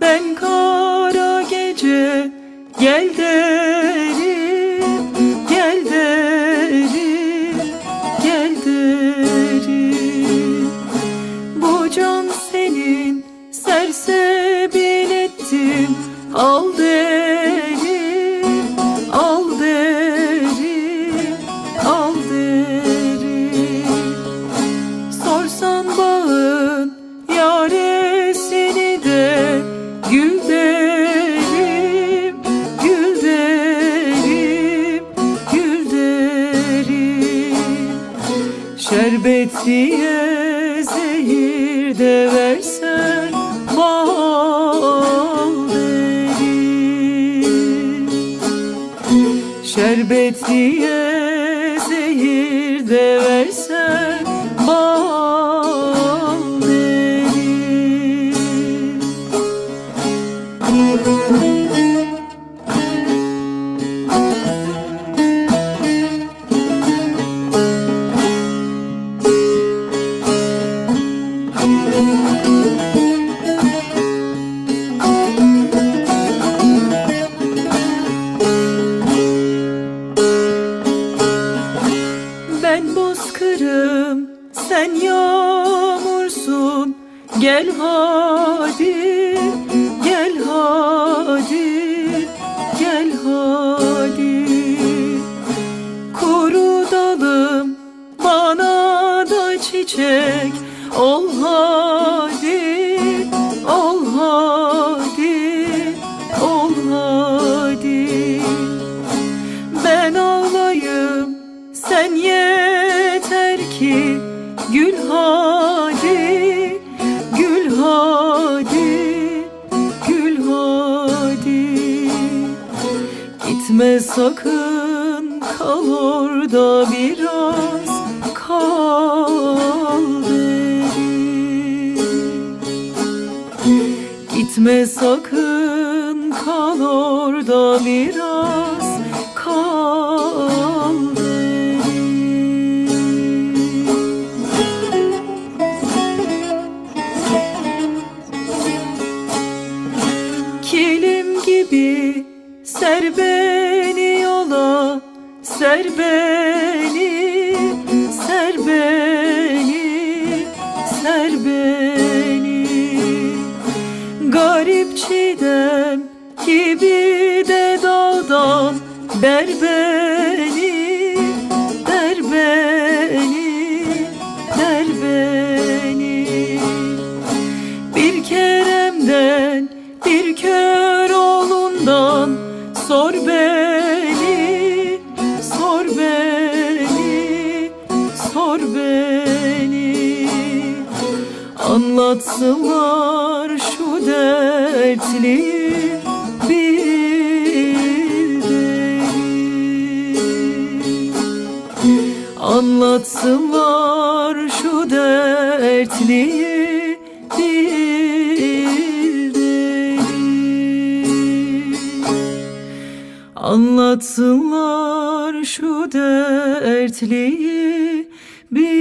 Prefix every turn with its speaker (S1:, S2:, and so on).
S1: Ben kara gece gel derim Gel derim Gel derim. Bu can senin sersebil ettim Al Şerbet zehir de versen bal derim Şerbet diye zehir de versen bozkırım, sen yağmursun. Gel hadi, gel hadi, gel hadi. Kuru dalım, bana da çiçek. Ol hadi, sakın kal orada biraz kal derim Gitme sakın kal orada biraz kal. Kilim gibi ser beni yola Ser beni, ser beni, ser beni. Garip çiğdem gibi de dağdan Der beni, der beni, der beni. Bir keremden bir kör Sor beni, Anlatsınlar şu dertliyi bir deli Anlatsınlar şu dertliyi bir deli Anlatsınlar şu dertliyi bir